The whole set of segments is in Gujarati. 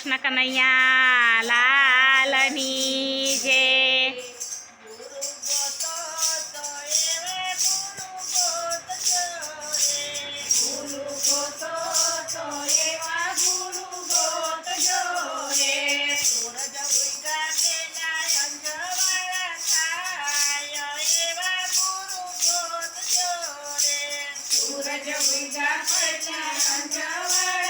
કૃષ્ણ કનૈયા લાલની જે. સૂરજ ઉગા પર ચાંદ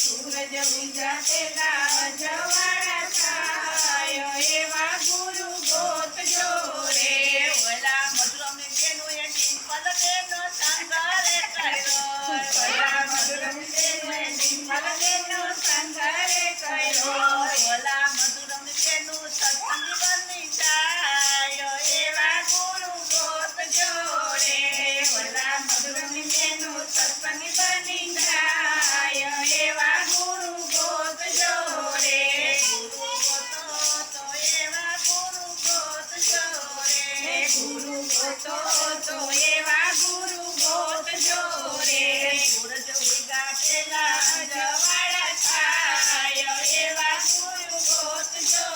સૂરજ ગુજરાતે દાવ એવા ગુરુ ગોત જોરે ઓલા મધુરમ બેનો એ ટીમ પલકે ન સાંગા ગુરુ ગોતો તો એવા ગુરુ ગોત જો ગુરુ જોગા પેલા જવાળા થાય એવા ગુરુ ગોત જો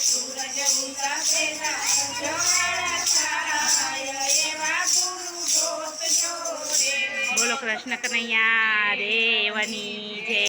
સૂરજ ઉગા પેલા જવાળા એવા ગુરુ ગોત જો બોલો કૃષ્ણ કનૈયા, દેવાની જય.